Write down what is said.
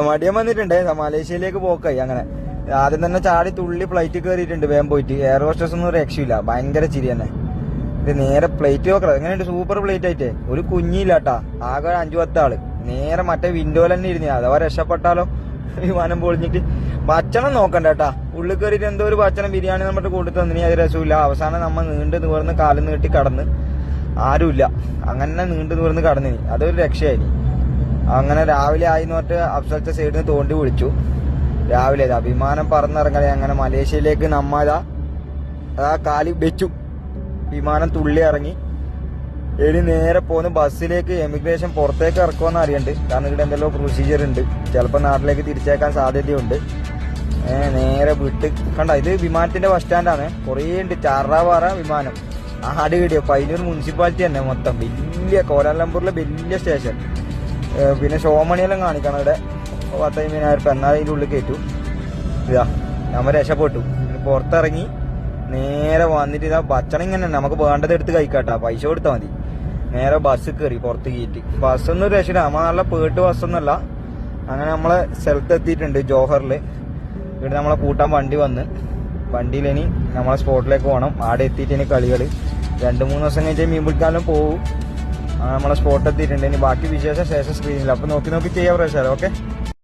മടിയൻ വന്നിട്ടുണ്ട്. മലേഷ്യയിലേക്ക് പോക്കായി അങ്ങനെ. ആദ്യം തന്നെ ചാടി തുള്ളി ഫ്ലൈറ്റ് കയറിയിട്ടുണ്ട് വേഗം പോയിട്ട്. എയർ ഹോസ്റ്റസ് ഒന്നും രക്ഷയില്ല. ഭയങ്കര ചിരി തന്നെ. ഇത് നേരെ പ്ലേറ്റ് നോക്കണം എങ്ങനെയുണ്ട്? സൂപ്പർ പ്ലേറ്റ് ആയിട്ടേ. ഒരു കുഞ്ഞില്ലാട്ടാ. ആകെ അഞ്ചു പത്ത് ആൾ. നേരെ മറ്റേ വിൻഡോയിൽ തന്നെ ഇരുന്ന്. അഥവാ രക്ഷപ്പെട്ടാലോ വിമാനം പൊളിഞ്ഞിട്ട്. ഭക്ഷണം നോക്കണ്ട കേട്ടാ ഉള്ളിൽ കയറിയിട്ട് എന്തോ ഒരു ഭക്ഷണം ബിരിയാണി നമ്മുടെ കൂട്ടി തന്നിനി. അത് രസമില്ല അവസാനം നമ്മൾ നീണ്ടു നിവർന്ന് കാലം നീട്ടി കടന്ന്. ആരുമില്ല. അങ്ങനെ നീണ്ടു നിവർന്ന് കടന്നിനി. അതൊരു രക്ഷയായി. അങ്ങനെ രാവിലെ ആയി പറഞ്ഞിട്ട് അഫ്സലത്തെ സൈഡിൽ നിന്ന് തോണ്ടി വിളിച്ചു. രാവിലെ വിമാനം പറന്നിറങ്ങണേ അങ്ങനെ മലേഷ്യയിലേക്ക് നമ്മതാ ആ കാലി വെച്ചു. വിമാനം തുള്ളി ഇറങ്ങി. ഇനി നേരെ പോന്ന് ബസ്സിലേക്ക് എമിഗ്രേഷൻ പുറത്തേക്ക് ഇറക്കുമെന്ന് അറിയണ്ട്. കാരണം ഇവിടെ എന്തെല്ലോ പ്രൊസീജിയർ ഉണ്ട്. ചിലപ്പോൾ നാട്ടിലേക്ക് തിരിച്ചേക്കാൻ സാധ്യതയുണ്ട്. നേരെ വിട്ട്. കണ്ട ഇത് വിമാനത്തിന്റെ ബസ് സ്റ്റാൻഡാണ് കുറേ ഉണ്ട്. ചാറാവാറ വിമാനം. ആട് കിടിയ പൈനൂർ മുനിസിപ്പാലിറ്റി തന്നെ മൊത്തം. വലിയ കോലാലംപൂരിലെ വലിയ സ്റ്റേഷൻ പിന്നെ ഷോമണിയെല്ലാം കാണിക്കണം ഇവിടെ പത്തയ്യായിരം ഉറുപ്പ എന്നാൽ അതിന്റെ ഉള്ളിൽ കയറ്റു. ഇതാ നമ്മൾ രക്ഷപ്പെട്ടു. പുറത്തിറങ്ങി നേരെ വന്നിട്ട് ഇതാ ഭക്ഷണം ഇങ്ങനെ. നമുക്ക് വേണ്ടത് എടുത്ത് കഴിക്കാട്ടാ. പൈസ കൊടുത്താൽ മതി. നേരെ ബസ് കയറി പുറത്ത് കയറ്റി. ബസ്സൊന്നും രക്ഷയില്ല. നമ്മൾ നല്ല പേട്ട് ബസ്സൊന്നുമല്ല അങ്ങനെ നമ്മളെ സ്ഥലത്ത് എത്തിയിട്ടുണ്ട് ജോഹറിൽ ഇവിടെ നമ്മളെ കൂട്ടാൻ വണ്ടി വന്ന്. വണ്ടിയിൽ ഇനി നമ്മളെ സ്പോട്ടിലേക്ക് പോകണം ആടെ എത്തിയിട്ട് ഇനി കളികൾ രണ്ട് മൂന്ന് ദിവസം കഴിഞ്ഞാൽ മീൻ പിടിക്കാനും പോകും നമ്മളെ സ്പോട്ട് എത്തിയിട്ടുണ്ട്. ഇനി ബാക്കി വിശേഷം ശേഷം സ്ക്രീനിൽ അപ്പൊ നോക്കി നോക്കി ചെയ്യാം പ്രശ്നം ഓക്കെ